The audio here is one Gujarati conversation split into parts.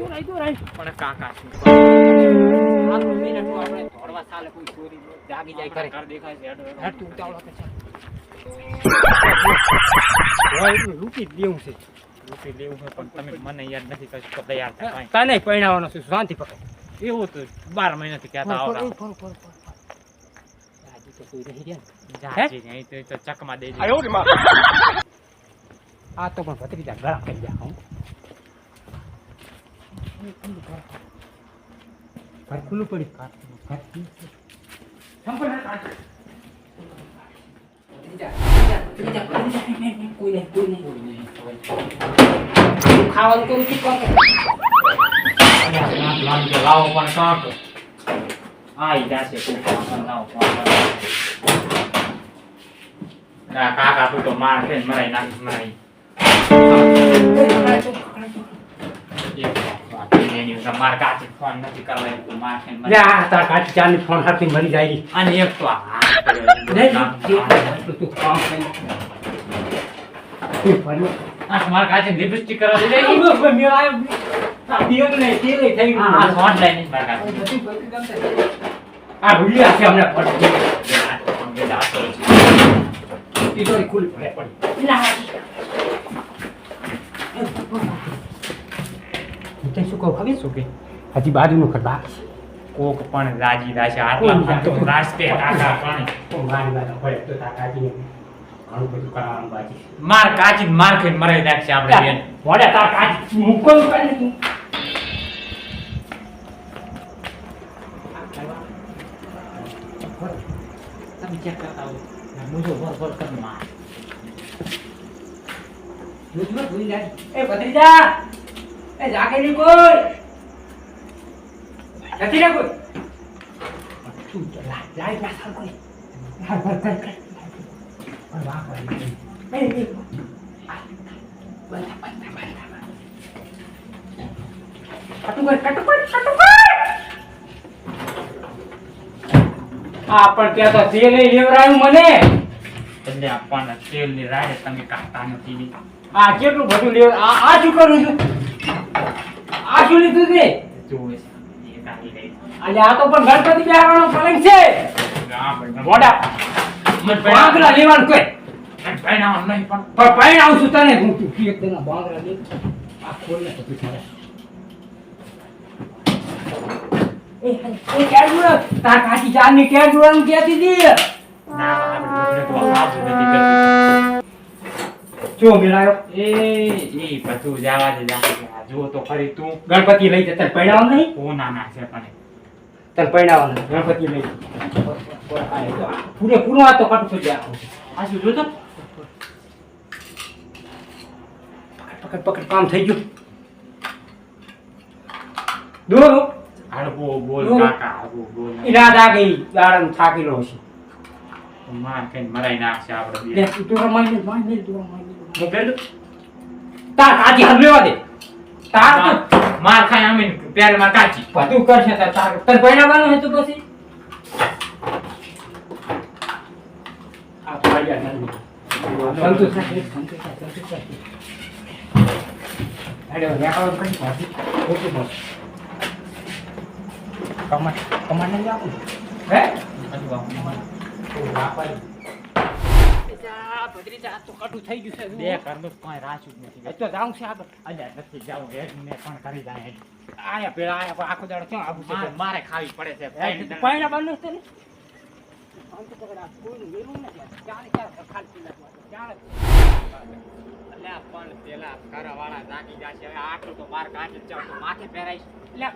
દોરાય દોરાય પણ કાકા શું આપણો મિનિટ આપણે દોડવા ચાલે કોઈ ચોરી જાગી જાય કરે ઘર દેખાય છે હેડો, હેડો. હેડ તું ઉતાવળો કે ચાલ હોય એટલું લૂંટી જ દેવું છે. રૂપિયા લેવું હોય પણ તમે મને યાદ નથી કશું તો તૈયાર થાય તને પરણાવવાનો છું શાંતિ પકડ. એવું તો બાર મહિનાથી કહેતા તો ચકમાં દઈ આ તો પણ ભત્રીજા ગળા કરી ગયા હું. નહીં, કોઈ નહીં, કોઈ નહીં. હું ખાવાનું કરું છું કોણ કરે? અલ્યા, લાવ, લાવ, જો લાવો પણ કાંક આઈ જાશે કુકમાં પણ લાવો પણ ના કાકા તું તો માર છે મરાઈ નાખીશ મરાઈ એક વાત ઉપર માર કાચી ફોન નથી કરવા તો માર છે લે, મરાઈ તાર કાચી ચાની ફોન હાથથી મરી જાય અને એક તો આ હાથ કર્યો છે. લે, લે, લે, તું કામ કરી. આ માર કાચી લિપસ્ટિક કરવા દે આવ્યો. આ ને તેલ ફોન લઈને માર કાચી પડી. તિજોરી ખુલ્લી પડે પડી. હું તને શું કહું ખબર શું કે હજી બાજુનું ઘર બાકી છે. કોક પણ રાજી રાશે આટલા. તો રાસ્તે કાકા પણ તો મારી બાજુ પડે તો કાકાજી ઘણું બધું કરવાનું બાકી છે. માર કાચી માર ખાઈ મરાઈ નાખશે આપણે બેન વડે તાર કાચી મૂકો કરી તમે ચેક કરતા આવો મુજો વર વર કર માર દૂધમાં ધોઈ નાખ. એ ભત્રીજા! એ જાગે નહીં કોઈ! નથી ને કોઈ? તું તો લા- લાઈટ ના ચાલુ કરી. લાઈટ બંધ કર, કર. પણ વાહ કરી. એ, એ, આ, બંધ, બંધ, બંધ, પણ ત્યાં તો તેલ નહીં લેવરાયું મને એટલે તેલની રાહે તમે કાઢતા નથી આ કેટલું બધું લેવ આ આ શું કરું છું શું લીધું છે? જોવે છે આજે આ તો પણ ગણપતિ બેહાડવાનો પલંગ છે. આ ભાઈ બાંગરા લેવાનું કોઈ. પણ પણ. પાણી આવું છું તને. હું તું એક દિન બાંગડા લે આ ખોલ ને પછી મારે. એ એ કેડું તાર કેડું કહેતી હતી. ના જો મેળાયો. એ એ બધું જવા દે જા જુઓ તો ખરી તું. ગણપતિ લઈ જતા પૈણાવાનું નહીં? ઓ ના ના છે પણ. તને પૈણાવાનું ગણપતિ લઈ પૂરે પૂરો આ તો કટકો જ આખો આ શું જોતો? પકડ પકડ કામ થઈ ગયું. દોરો. હળવો બોલ. કાકા હળવો બોલ. ઈરાદા ગઈ દાડમ થાકેલો છે માર કઈ મરાઈ નાખશે આપણે તું તો રમાઈ લે રમાઈ લે તું રમાઈ તાર કાચી હાથ લેવા દે. તાર માર ખાય આમે પ્યારે માર કાચી. બધું કરશે તાર તાર તને પૈણાવાનું હે તું પછી? આ પાડ્યા રાખ અરે રેખાડો કરી પાછી ખોટું બસ. કમાડ કમાડ નહીં આપું? હે? બે કરનો કોઈ રાચું જ નથી. તો જાઉં છે અલ્યા નથી જાવું ને પણ કરી જાય આયા પેલા આયા આખો દાડો ક્યાં આવું મારે છે મારે ખાવી પડે છે. પાયણા બાંધો છે ને? પણ પેલા ઘરવાળા જાગી જાશે હવે આટલું તો માર કાચી ચાવ તો માથે પહેરાઈશ એટલે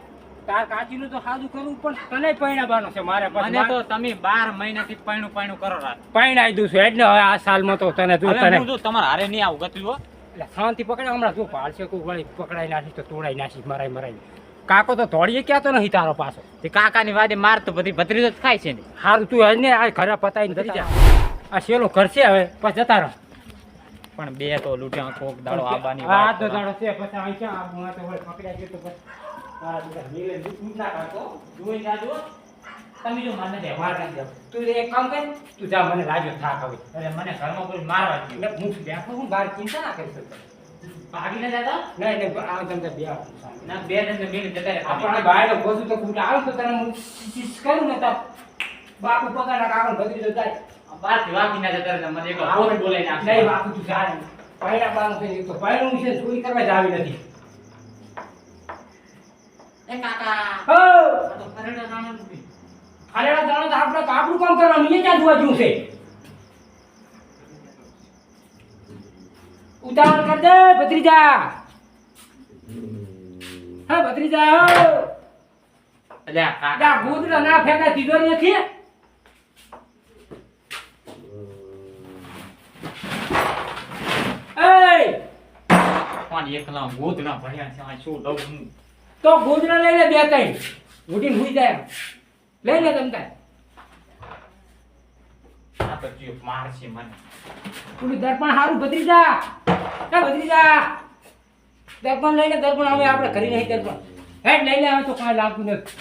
તાર કાચીનું તો સાદું કરવું પણ તને છે મારે મને તો તમે બાર મહિનાથી પૈણું પૈણું કરો રાત. પૈણાઈ દઉં છું એટલે હવે આ સાલમાં તો તને જો તને હું તમારા હારે નહીં આવું ગતું હો. એટલે શાંતિ પકડે હમણાં જો પાડશે કોઈ વળી પકડાઈ નાખી તો તોડાઈ નાખી મરાઈ મરાઈ. કાકો તો ધોળીએ ક્યાં તો નહીં તારો પાછો? તે કાકાની વાદે માર તો બધી ભત્રીજો જ ખાય છે ને. હારું તું હજ ને આ ઘરે પતાવીને જતા રહો. આ શેલો કરશે હવે પછી જતા રહો. પણ બે તો લૂંટ્યા કોક દાડો આવવાની વાત તો દાડો છે પછી અહીં ક્યાં આબુ? તો વળી છે તો પછી તારા બધા નીલે દૂધ ના ખાતો. જોઈ જાજો. તમે જો મને દે વાર નથી તું એક કામ કર. તું જા મને લાગ્યો થાક હવે અરે મને ઘરમાં કોઈ મારવા જ એટલે હું બેઠો હું બહાર ચિંતા ના કરી શકતો. જતા? નહીં નહીં આ તમને બે. ના બે જતા. આપણે તો કુટે આવે તો તને હું ચીસ કરું ને તો બાપુ પોતાના કાકા ભત્રીજો જાય બહારથી ના જતા મને એક બોલાઈને આપશે. નહીં બાપુ તું જાય પાયડા બાનું તો પાયડું છે ચોરી કરવા જ આવી નથી. એ કાકા. હો! ફરેડા નથી. ફાલેડા જાણો તો આપણે કાપડું કામ કરવાનું એ ક્યાં જોવા જેવું છે? ઉતાવળ કર દે ભત્રીજા. હા ભત્રીજા હો. અલ્યા કાકા. જા ગોદડા ના ફેંકા તિજોરી નથી એ પણ એકલા ગોદડા ભર્યા છે? આ શું લઉં હું? તો ગોદડા લઈ લે બે ત્રણ. ઉઠીને હુઈ જાય. લઈ લે તમ તાર. આ તો જીવ મારશે મને. પેલું દર્પણ હારું કા એ જા દર્પણ લઈ લે દર્પણ હવે આપણે કરી નહીં દર્પણ. હેડ લઈ લે હવે તો કાંઈ લાગતું નથી.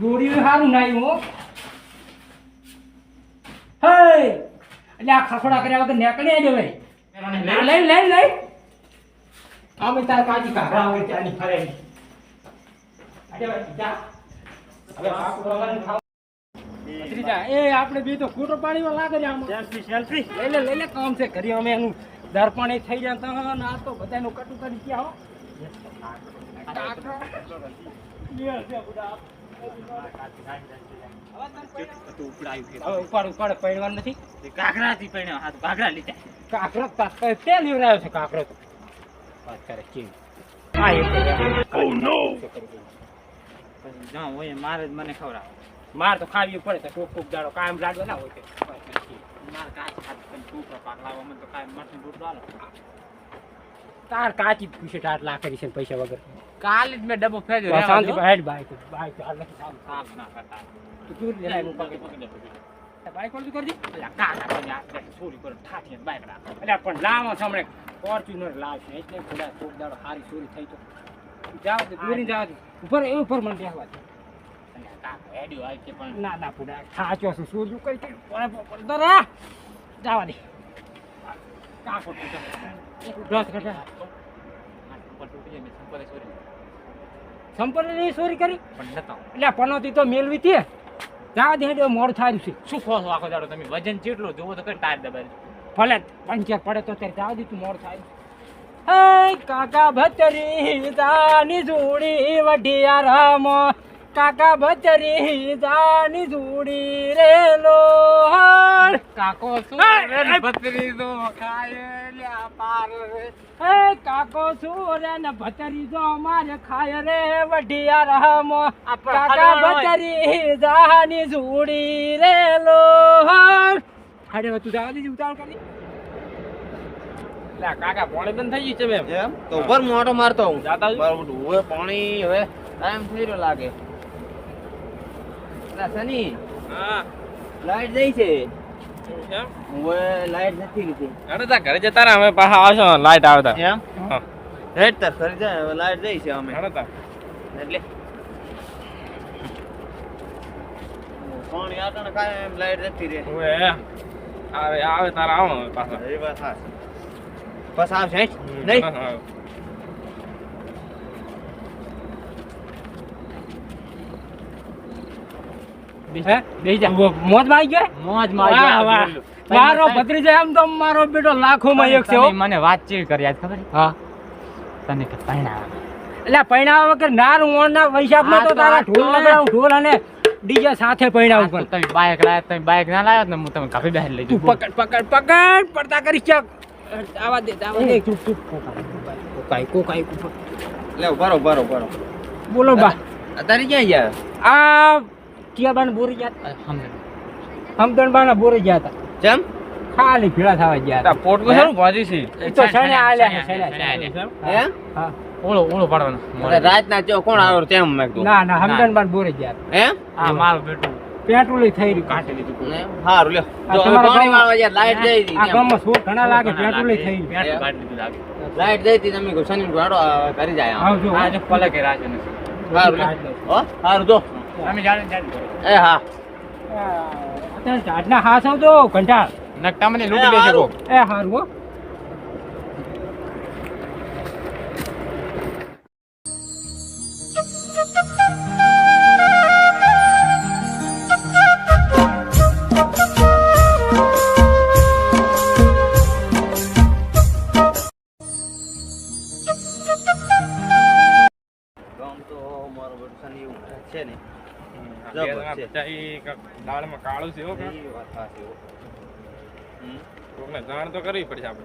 દોડ્યું સારું નાયું હો. હે! એટલે આ ખખોડા કર્યા વગર નીકળી જ લઈ લઈ લઈ લઈ. અમે તાર કાજી કાઢા હવે ત્યાંની ફરે અરે જા. હવે બાપુ ભગવાન ખાવ ભત્રીજા એ આપણે બે તો ખોટો પાણીમાં લાગે છે આમાં. સેલ્ફી સેલ્ફી લઈ લે લઈ લે કામ છે. કરી અમે એનું દર્પણ એ થઈ જાય તો ના તો બધાનું કટું કરી ગયા હો. ઉપાડ ઉપાડ પડવાનું નથી. તે કાકરાથી પહેણ્યો. હા તો કાકરા લીધા. કાકરો તે લીવડાયો છે કાકરો તો. વાત કરે હા એ મારે મને ખવડાવે. માર તો ખાવી પડે તો કોક કોક દાડો કાયમ લાડો ના હોય મારે કાંઈ ખાતું નથી. પાક લાવવા મને તો કાંઈ મરચું રોટલો આલો. તાર કાચી પૂછે ટાટ લાકડી છે પૈસા વગર કાલે જ મેં ડબ્બો ફેર્યો શાંતિ. હેડ બાઈક બાઈક હાલ નથી સાફ ના કરતા. તું ચોરી લે લાય પકડી, પકડ. બાઈક કોણ કરજી કાકા બે ચોરી કરો, બાઈક રાખો. એટલે પણ લાવો સામે ફોર્ચ્યુનર લાવશે એટલે થોડા કોક દાડો સારી ચોરી થઈ તો. જાવ દે દોરી જાવ દે ઉપર એ ઉપર મને બેહવા દે. અલા, કાકા હેડ્યો આવી છે પણ? ના ના પૂડા ખાચો છું સોજું કઈ કઈ દે. કાકો સંપલે ચોરી. કરી? પણ નતો. એટલે પનોતી તો મેળવી તે જવા દે મોડ થાય છે. શું ખો આખો દાડો તમે? વજન ચેટલું જોવો તો કઈ ટાયર દબાવી ભલે પંચર પડે તો ત્યારે જવા દીધું મોર થાય. કાકા ભતરી જાની જોડી વઢિયા રામ કાકા ભતરી જાની જોડી રે લો કાકો શું ભતરી દો ખાય લ્યા પાર. રે. હે કાકો સુરે ને ભતરી દો મારે ખાય રે વઢિયા રામ કાકા ભતરી જાની જોડી રે લોહર. હાડે તું જવા દીધી ઉતાવળ કરી. લે કાકા પાણી બંધ થઈ ગયું છે મેમ એમ? તો ઉપર મોટો મારતો હું જાતા? બરાબર હવે પાણી હવે ટાઈમ થઈ રહ્યો લાગે. અલા સની હા. લાઈટ જઈ છે. હવે લાઈટ નથી લીધી. અરે તા ઘરે જતા રહ્યા અમે પાછા આવશો લાઈટ આવતા એમ? હેડ તાર ખરી જાય હવે લાઈટ જઈ છે અમે. અરે તા. એટલે. પાણી આટણ કાંઈ એમ લાઈટ નથી રે ઓએ આવે આવે તારા આવો પાછા. એ વાત હા બસ આવશે નહીં? માં. મારો ભત્રીજો એમ તો મારો બેટો લાખોમાં એક છે મને વાતચીત કરી આજ ખબર હા. તને પૈણા એટલે પૈણા વગર નાર ઓણના ના પૈસા તો તો તારા ઢોલ ઢોલ અને ડીજે સાથે પૈણા ઉપર. તમે બાઈક લાયા તમે બાઈક ના લાવ્યા ને હું તમે કાફી બેહાર લઈ જઉં પકડ પકડ પકડ પડતા કરી ચક આવા દે આવા દે. ચૂપ ચૂપ કોકાઈ કોકાઈ કોકાઈ લે ઉભારો ઉભારો ઉભારો બોલો બા. અત્યારે ક્યાં ગયા? આ કિયાબાન બોરી ગયા હમદણબાના બોરી ગયા હતા. જેમ? ખાલી ભેળા થવા ગયા તા હતા. પોટલું? સારું ભાજી છે? તો શણે આલ્યા છે. આલ્યા. હે? હા. ઓળો ઓળો પાડવાનો. અરે રાતના ચો કોણ આવ્યો તેમ મેં કીધું. ના ના હમદણબાન બોરી ગયા. હે? હા મારું બેટું પેટ્રોલ થઈ રહ્યું. કાઢી લીધું. સારું લ્યો. આ જો હવે પાણી વાળવા ગયા લાઈટ જઈ હતી આ ગામમાં શું ઘણા લાગે પેટ્રોલ થઈ ગયું પેટ્રોલ કાઢી લીધું લાગે. લાઈટ જઈ હતી તમે શનિ ગાડો કરી જાય આમ. આવજો આજે જો પલકે રાશે ને હારું લ્યો. હો સારું જો. અમે જાણે જાણે. એ હા. અત્યારે ઝાડના હાસ આવતો કંટાળ નકટા મને લૂટી લેજો એ હારું હો. દાળમાં કાળું હો. હમ. કોકને જાણ તો કરવી પડશે આપણે.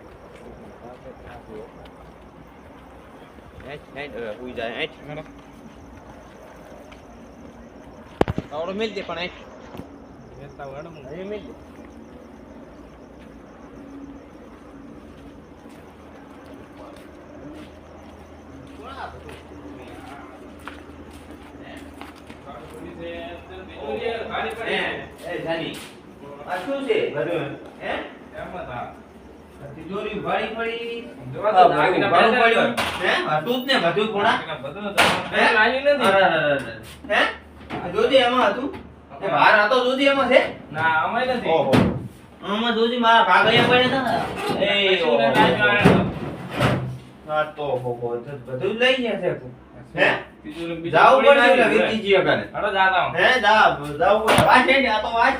આવડો મેલ દે પણ એ મેલ દે. શું છે બધું? હે? એમ હતા તિજોરી ઉઘાડી પડી. આ તો પડ્યું. હે? હતું જ ને બધું થોડા. બધું હે? લાવી નથી. અરે, અરે, અરે. હે? જોજી એમાં હતું. એ બહાર આતો જોજી એમાં છે? ના અમાય નથી ઓહો. આમાં જોજી મારા કાગળિયા પડ્યા હતા ને. એ ઓહો. હા તો હો હો. બધું લઈ ગયા છે તું. હે? જાવું પડી પડશે ના ગયું. વીરજીજી અગાડે. જાતા હે જા જાવું પડશે. વાંચ હેડ, આ તો વાંચ.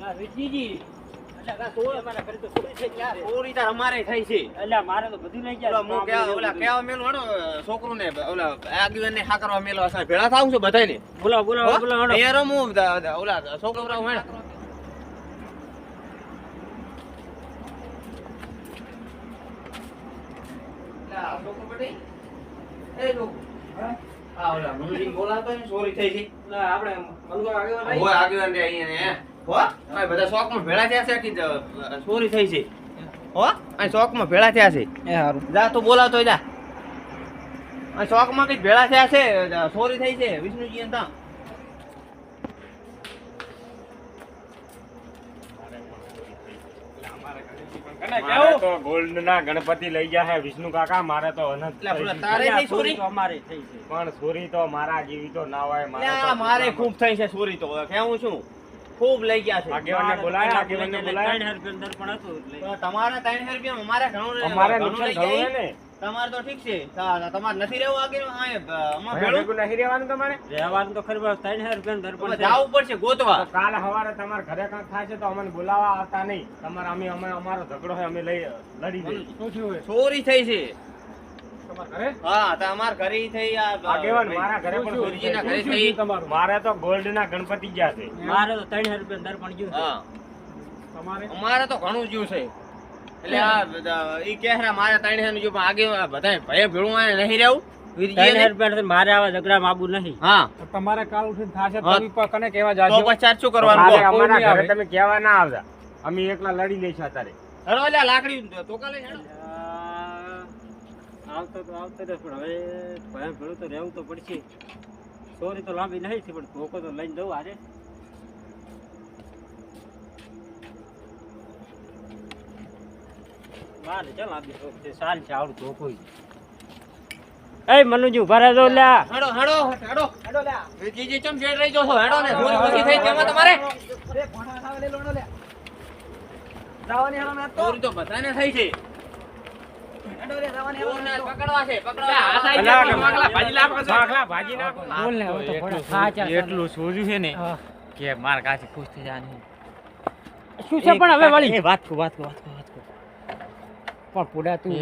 હેડો છોકરું ને ઓલા આગેવાન ને હા મેલો ભેળા થાવું છે. અહીંયા રમું દ- દ- ઓલા છોકરા હું હેડ લા, છોકરો બેટી. એ છોકરો. આ ઓલા મનુજીને બોલાવતો ને ચોરી થઈ છે એટલે આપણે મલકો આગેવાન હે. આ બધા શોખમાં ભેળા થયા છે કે ચોરી થઈ છે? હો? આ શોખમાં ભેળા થયા છે. એ હારું. જા તું બોલાવતો જા. આ શોખમાં કઈ ભેળા થયા છે ચોરી થઈ છે વિષ્ણુજી ગોલ્ડ ના ગણપતિ લઈ ગયા હે વિષ્ણુ કાકા મારે તો અનંત એટલે થઈ પેલા ગયું. તારે થઈ ચોરી? તો અમારે થઈ છે. પણ ચોરી તો મારા જેવી તો ના હોય મારે ખૂબ થઈ છે સોરી તો કેવું છું? ખૂબ લઈ ગયા છે. આગેવાનને બોલાય આગેવાનને બોલાય ત્રણ હજાર અંદર પણ હતું. તમારા ત્રણ હજાર રૂપિયા અમારે ઘણું અમારે નુકસાન ઘણું ને? તમારે તો ઠીક છે. તમારે નથી રહેવું આગે હવે ભેળું? નહીં રહેવાનું તમારે? રહેવાનું તો ખરી વાત ત્રણ હજાર રૂપિયાનું દર્પણ તમારે જાવું પડશે ગોતવા. કાલ સવારે તમારે ઘરે કાં થાય છે તો અમને બોલાવા આવતા નહીં. તમારે અમે અમે અમારો ઝઘડો છે અમે લઈ લડી જઈએ ચોરી થઈ છે. અમાર પણ ચોરી થઈ. થઈ મારે તો ગોલ્ડ ના ગણપતિ ગયા છે. મારે તો ત્રણ રૂપિયા દર્પણ ગયું અમારે તો ઘણું જ્યું છે. એટલે આ ઈ કે છે મારે ત્રણનું આગે બધા ભય ભેળું આને નહીં રહેવું મારે આવા ઝઘડામાં આવવું નહીં. હા. તમારે કાલ ઉઠીને થાશે કને કેવા તો જાજો પછી શું કરવાનું અમારા ઘરે તમે કેવા ના આવતા. અમે એકલા લડી લઈશું અત્યારે. હેડો લાકડી ટોકા લઈ હેડો. આવતો તો આવતો રહે પણ હવે ભયા ભેળું તો રહેવું તો પડશે. સોરી તો લાંબી નહીં છે પણ ધોકો તો લઈને જવું આજે. મારે ચાલ લાંબી ધોક છે આવડું ધોકો એ મનુજી ઊભા રહેજો લ્યા. હેડો હેડો હેડો હેડો લે વીરજીજી ચમ શેઠ રહી જો છો? હેડો ને ચોરી ઓછી થઈ તેમાં તમારે? ચોરી તો. ને. એટલું સોજું છે ને. કે માર કાચી ખુશ થઈ જવાની શું છે પણ હવે વળી? વાત કો વાત કો વાત કો વાત કો પણ પુડા તું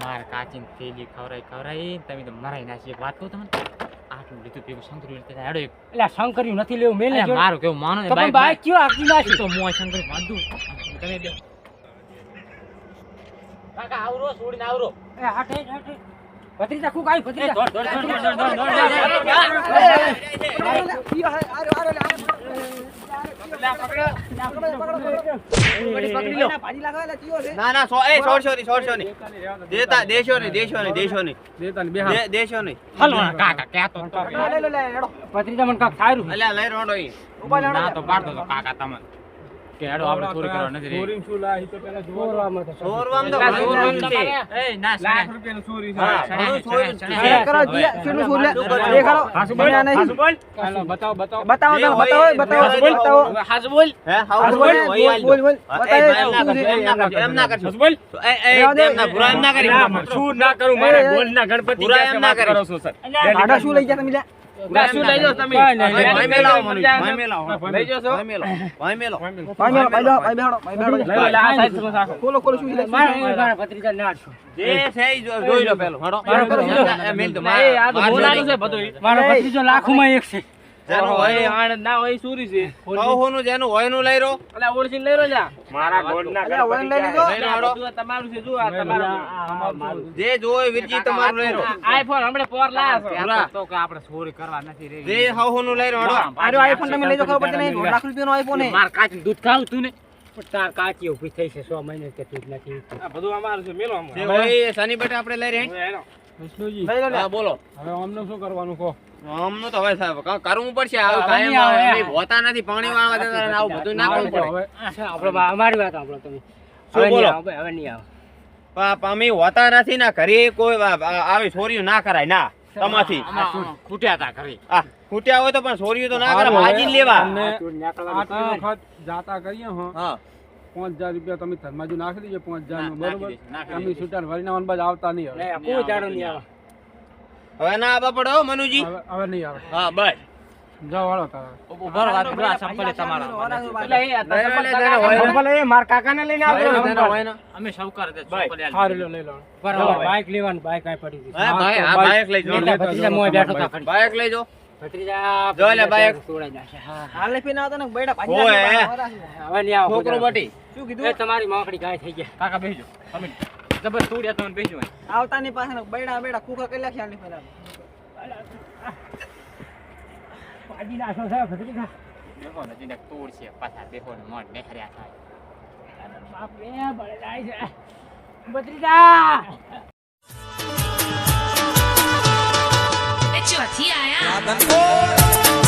માર કાચીને તેલી ખવરાઈ ખવરાઈ તમે તો મરાઈ નાખી એક વાત કહું તમને? આટલું લીધું પેલું હેડો એક. એટલે શંકર્યું નથી લેવું મેલ મારું કેવું માનો ભાઈ બાઈક કયો આખી નાખી તો મોય શંકરી બાંધું તમે બે. કાકા આવરો છોડીને આવરો એ હાટે હાટે ભત્રીજા કુક આવી ભત્રીજા દોડ, દોડ, દોડ, દોડ, દોડ, દોડ, દોડ ના સો એ કે હેડો આપણે ચોરી કરવા નથી ચોરી શું લાય? તો પેલા તો. ચોરવામાં તો ચોરવામાં તો. તમારે- ના, લાખ શેણે. રૂપિયાની ચોરી છે. શેણે, શેણે. કરો જીયા, શેનું શું લે? દેખાડો. હાસુ બોલ, હાસુ બોલ. બતાવો, બતાવો. બતાવો જે બતાવો એ બતાવો બતાવો. બતાવો હાસુ બોલ. હે, હાસુ હાસુ બોલ. બોલ, બતાવો, એમ ના શું છે? કરજો, એમ ના કરજો, એમ ના કરજો. હાસુ બોલ. એ, એ, એમ ના, ભૂરા એમ ના કરી. શું ના કરું મારે બોલ ના ગણપતિ ક્યાં એમ ના કરો છો, સર. આડા શું લઈ ગયા તમે લ્યા? શું માં એક છો? ભાઈ હોય. લઈ આ રાખો. ખોલો, ખોલો, શું છે? એ મારા ભત્રીજા ના છો. જે છે ઈ જો-. મારો કરો, એમ ના, એ મેલ દો. માર- માર જોડે. મારો ભત્રીજો લાખોમાં એક છે જેનું હોય હોનું જેનું હોય લઈ રહ્યો. મારા ગોલના અલ્યા, વળીને લઈ લીધો? લઈ લો, હળો. જે જોય વિરજી તમારું લઈ પોર પૂરા. તો કે આપણે ચોરી કરવા નથી રે જે હોનું લઈ રહ્યો, હળો. આઈફોન તમે લઈ જો ખબર પડતી નહીં? લાખ રૂપિયાનો આઈફોન હે. માર કાચ દૂધ ખાવ તું ને તાર કાચી ઊભી થઈ છે સો મહિને કે તું નથી આ બધું અમારું છે મેલો અમારું જે હોય બેટા આપણે લઈ રહ્યા. હવે હેલો. વિષ્ણુજી. લઈ લો, લે. હા, બોલો. હવે અમને શું કરવાનું કહો? આમનું તો હવે સાહેબ કરવું પડશે આવું કાયમ આવે. હોતા નથી પાણી વાળવા દેતા આવું બધું ના કરવું પડે. હવે અમારી વાત સાંભળો તમે. શું બોલો? હવે નહીં આવે. પા- પા- અમે હોતા નથી ના ઘરે કોઈ આવી ચોરીઓ ના કરાય ના તમાથી ખૂટ્યા તા ઘરે. ખૂટ્યા હોય તો પણ ચોરીઓ તો ના કરે સારું, લેવા. જાતા કરીએ હા. પાંચ હજાર રૂપિયા તમે ધર્માજુ નાખી દેજો પાંચ હજારનું બરોબર? દઈશું. છૂટા વળી ના બાદ આવતા નહીં હવે. કોઈ જાડો નહીં આવે. હવે ના આવવા પડો મનુજી. હવે નહીં આવે. હા બસ. જાઓ વાળો તારા. ઊભા રહો, આ સંપલે તમારા. એ. આ મારા કાકાને લઈને આવજો. અમે સૌકાર દે સંપલે લઈ લો. બરાબર લેવાનું બાઈક આય પડી ગઈ ભાઈ હા બાઈક લઈ જાઓ. બેઠો બાઈક લઈ જાઓ. તમારી મોકડી ગાય થઈ ગયા. કાકા બેસજો. જબર તોડ્યા તમે બેસજો અહીં. પાસે ને બૈડા બૈડા કુકા કરી નાખ્યા હાલે પેલા. પાડી નાખો સાહેબ ભત્રીજા. બેહો ને જીને તોડશે પાછા બેહો ને મોઢ બેહર્યા થાય. બાપ રે બળદાય છે ભત્રીજા! પછી આયા.